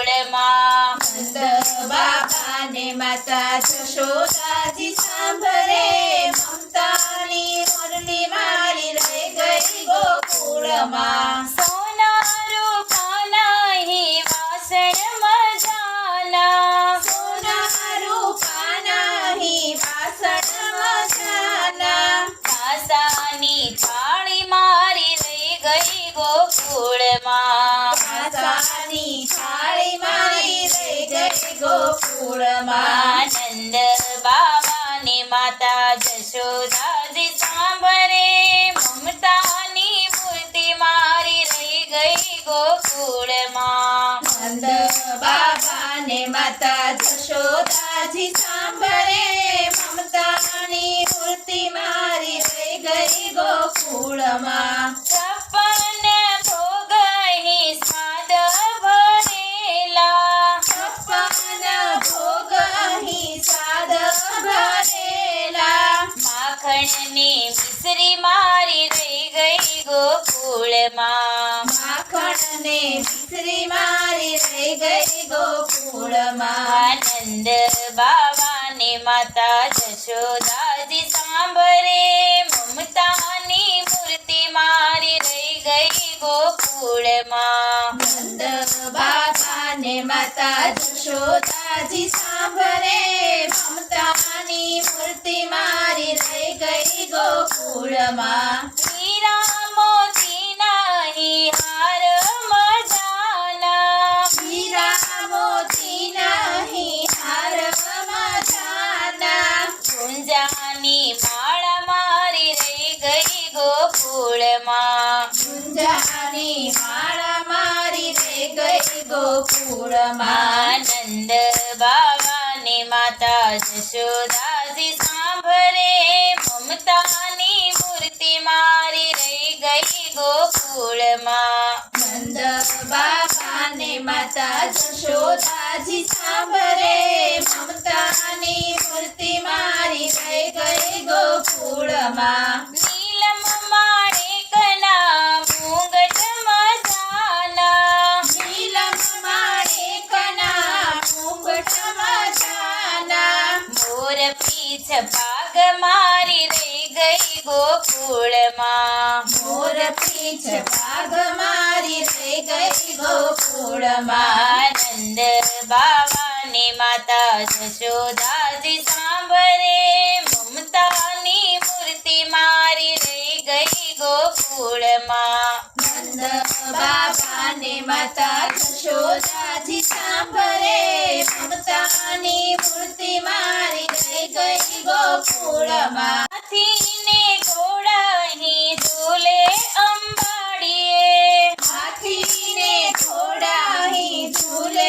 ગોકુળમાં નંદ બાબા ને માતા જશોદાજી સાંભળે. મમતાની મુરલી મારી રહી ગઈ ગોકુળમાં. ગોકુળમાં આનંદ બાવાની માતા જશોદાજી સાંભરે મમતાની મૂર્તિ મારી રહી ગઈ ગોકુળમાં નંદ બાબા ને માતા જશોદાજી સાંભળે મમતાની મૂર્તિ મારી રહી ગઈ ગોકુળમાં માખણની મિશ્રી મારી રહી ગઈ ગોકુળમાં. માખણ ને મિશ્રી મારી રહી ગઈ ગોકુળમાં. આનંદ બાવાની માતા જશોદાજી સાંભળે. મમતાની મૂર્તિ મારી રહી ગઈ ગોકુળમાં. નંદ બાબા ને માતા જશોદાજી સાંભળે મમતાની મૂર્તિ મારી લઈ ગઈ ગોકુળમાં. હીરા મોતીના હાર મજાના. હીરા મોતી નહીં હાર મજાના. ગુંજાની માળા મારી રહી ગઈ ગોકુળમાં. ગુંજાની માળા મારી રે ગઈ ગોકુળમાં. આનંદ જશોદાજી સાંભળે, મમતાની મૂર્તિ મારી રહી ગઈ ગોકુળમાં. નંદ બાપાને માતા જશોદાજી સાંભળે, મમતાની મૂર્તિ મારી રહી ગઈ ગોકુળમાં. પીછ ભાગ મારી રહી ગઈ ગોકુળમાં. મોર પીછ પાગ મારી રહી ગઈ ગોકુળમાં. આનંદ બાવાની માતા જશોદાજી સાંભળે. મમતાની મૂર્તિ મારી રહી ગઈ ગોકુળમાં. નંદ બાબા ને માતા જશોદાજી સાંભળે. મમતાની ગોકુળમાં હાથીને ઘોડાની ઝૂલે અંબાડીએ. હાથીને ઘોડાહી ઝૂલે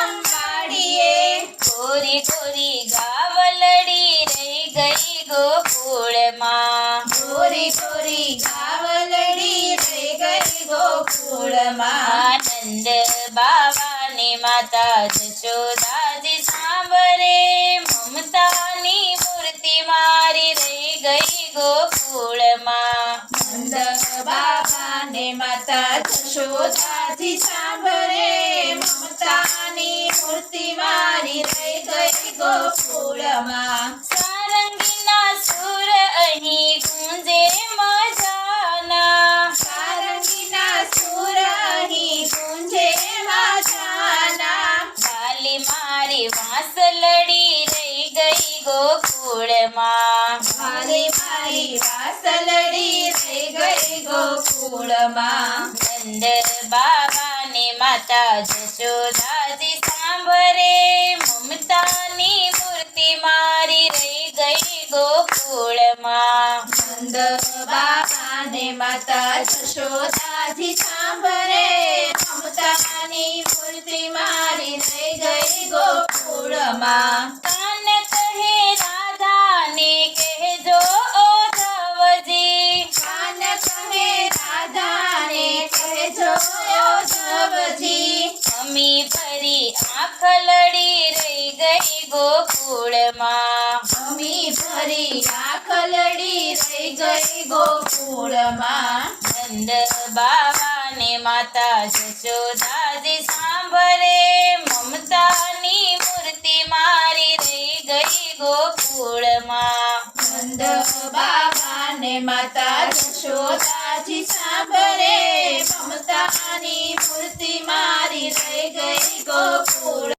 અંબાડીએ. ગોરી ગોરી ગાવલડી રહી ગઈ ગોકુળમાં. ગોરી ગોરી ગાવલડી રહી ગઈ ગોકુળમાં. આનંદ બાવાની માતા જશોદાજી સાંભળે. મમતા ગઈ ગોકુળમાં. નંદ બાબા ને માતા જશોદાથી સાંભળે. મમતાની મૂર્તિ મારી રહી ગઈ ગોકુળમાં. સારંગીના સુર અહીં ગુંજે મજાના. સારંગીના સુર અહીં ગુંજે મજાના. ગાલી મારી વાંસલડી રહી ગઈ ગોકુળમાં મારી મારી વાસલડી રહી ગઈ ગોકુળમાં. નંદ બાબાની માતા જશોદાજી સાંભળે. મમતાની મૂર્તિ મારી રહી ગઈ ગોકુળમાં. નંદ બાબા ને માતા જશોદાજી સાંભળે. મમતાની મૂર્તિ મારી રહી ગઈ ગોકુળમાં. આખલડી રહી ગઈ ગોકુળમાં. મમ્મી ભરી આખલડી રહી ગઈ ગોકુળમાં. નંદ બાબાને માતા જશોદાજી સાંભળે. મમતાની મૂર્તિ મારી રહી ગઈ ગોકુળમાં. નંદ બાબાને માતા જશોદાજી સાંભળે. મમતાની મૂર્તિ મારી રહી ગઈ go for